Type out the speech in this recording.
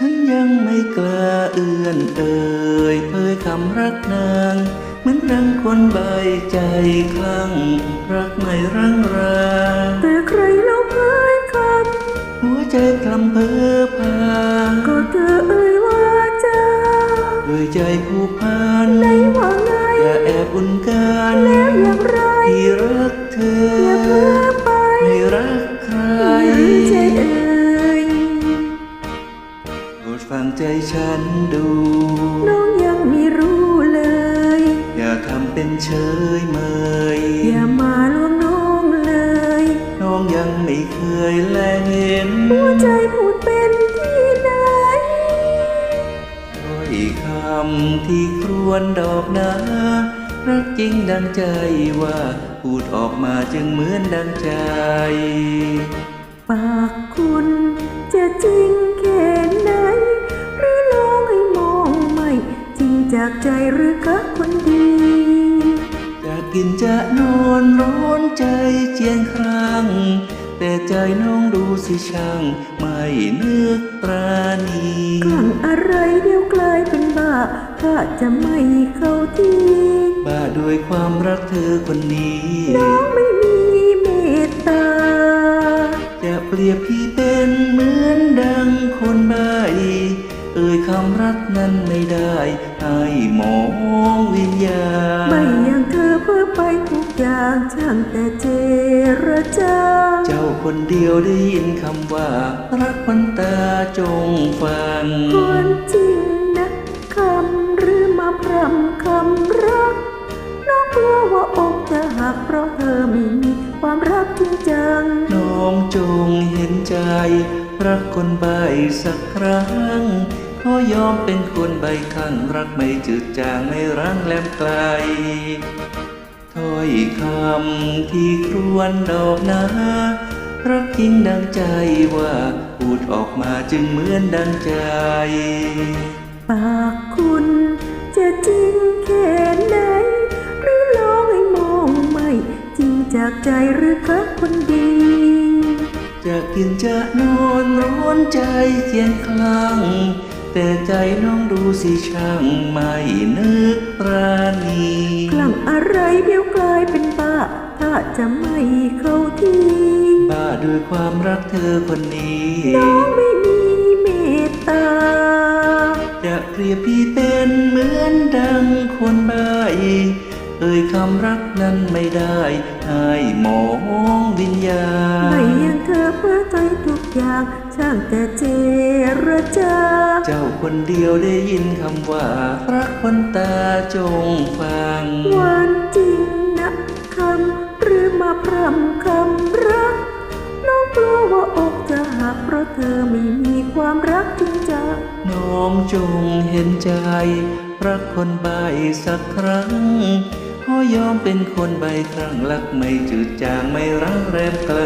ฉันยังไม่กล้าเอื้อนเอ่ยเผยคำรักนาง เหมือนดังคนใบใจคลั่ง รักไม่รังราแต่ใครเล่าเผยคหัวใจคลำเพ้อพาำก็เธอเอ่ยว่าจะด้วยใจผูกพันไหนว่าไงอย่าแอบอุ่นกัน ฉันดู น้องยังไม่รู้เลย อย่าทำเป็นเฉยเมย อย่ามาลวงน้องเลย น้องยังไม่เคยแลเห็น หัวใจพูดเป็นที่ไหนถ้อยคำที่ครวญดอกนารักจริงดังใจว่า พูดออกมาจึงเหมือนดังใจ ใจหรือกับคนดีจะกินจะนอนร้อนใจเจียงครั้งแต่ใจน้องดูสิช่าง ไม่นึกปราณีกลั่งอะไรเดี๋ยวกลายเป็นบ้าถ้าจะไม่เข้าที่บ้าด้วยความรักเธอคนนี้น้องไม่มีเมตตา จะเปรียบพี่เป็นเหมือนดังคนใบ เอ่ยคำรักนั้นไม่ได้ให้มองวิญญาณไม่อย่างเธอเพื่อไปทุกอย่างช่างแต่เจรจา เจ้าคนเดียวได้ยินคำว่า รักมันตาจงฟังคนจริงนะคำหรือมาพรำคำรักน้องกลัวว่าอกจะหักเพราะเธอไม่มีความรักจริงจัง น้องจงเห็นใจ รักคนใบสักครั้ง ขอยอมเป็นคนใบข้างรักไม่จืดจางไม่รังแหลมไกลถ้อยคำที่ครวญดอกนารักจริงดังใจว่าพูดออกมาจึงเหมือนดังใจ ปากคุณจะจริงแค่ไหนหรือลองให้มองไม่ จริงจากใจหรือกับคนดีจะกินจะนอนร้อนใจเคียงคลั่ง แต่ใจน้องดูสิช่างไม่นึกปราณีกลั่งอะไรเดี๋ยวกลายเป็นบ้า ถ้าจะไม่เข้าที่บ้าด้วยความรักเธอคนนี้ น้องไม่มีเมตตา จะเปรียบพี่เป็นเหมือนดังคนใบเอ่ยคำรักนั้นไม่ได้ให้มองวิญญาณไม่อย่างเธอเพื่อใจทุกอย่าง ช่างแต่เจรจา เจ้าคนเดียวได้ยินคำว่า รักคนตาจงฟังวันจริงนะคำหรือมาพรำคำรัก น้องกลัวว่าอกจะหักเพราะเธอไม่มีความรักจริงจังน้องจงเห็นใจ รักคนใบสักครั้งขอยอมเป็นคนใบครั้งรักไม่จืดจางไม่รังแรมไกล